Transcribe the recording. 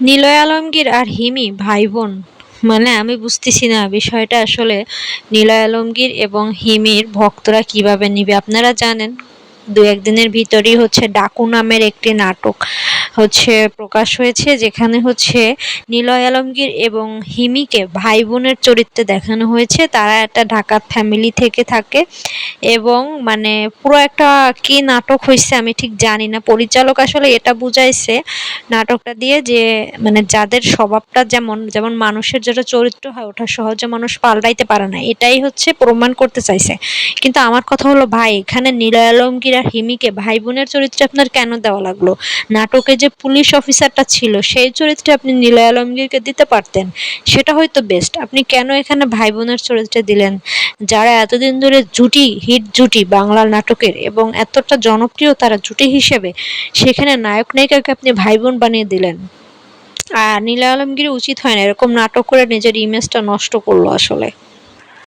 নিলয় আলমগীর আর হিমি ভাই বোন মানে আমি বুঝতেছি না বিষয়টা আসলে নিলয় আলমগীর এবং হিমির ভক্তরা কীভাবে নিবে। আপনারা জানেন। দু একদিনের ভিতরই হচ্ছে ডাকু নামের একটি নাটক হচ্ছে প্রকাশ হয়েছে, যেখানে হচ্ছে নিলয় আলমগীর এবং হিমিকে ভাই বোনের চরিত্রে দেখানো হয়েছে। তারা একটা ঢাকার ফ্যামিলি থেকে থাকে এবং মানে পুরো একটা কি নাটক হয়েছে আমি ঠিক জানি না। পরিচালক আসলে এটা বুঝাইছে নাটকটা দিয়ে যে মানে যাদের স্বভাবটা যেমন যেমন মানুষের যেটা চরিত্র হয় ওটা সহজে মানুষ পাল্টাইতে পারে না, এটাই হচ্ছে প্রমাণ করতে চাইছে। কিন্তু আমার কথা হলো ভাই, এখানে নিলয় আলমগীর আর হিমিকে ভাই বোনের চরিত্রে আপনার কেন দেওয়া লাগল? নাটকে যে পুলিশ অফিসারটা ছিল, সেই চরিত্রে আপনি নিলয় আলমগীরকে দিতে পারতেন? সেটা হয়তো বেস্ট আপনি কেন এখানে ভাই বোনের চরিত্রে দিলেন? যারা এতদিন ধরে জুটি হিট জুটি বাংলার নাটকের এবং এতটা জনপ্রিয় তারা জুটি হিসেবে, সেখানে নায়ক নায়িকাকে আপনি ভাই বোন বানিয়ে দিলেন। আর নীলা আলমগীর উচিত হয় না, এরকম নাটক করে নিজের ইমেজটা নষ্ট করল আসলে।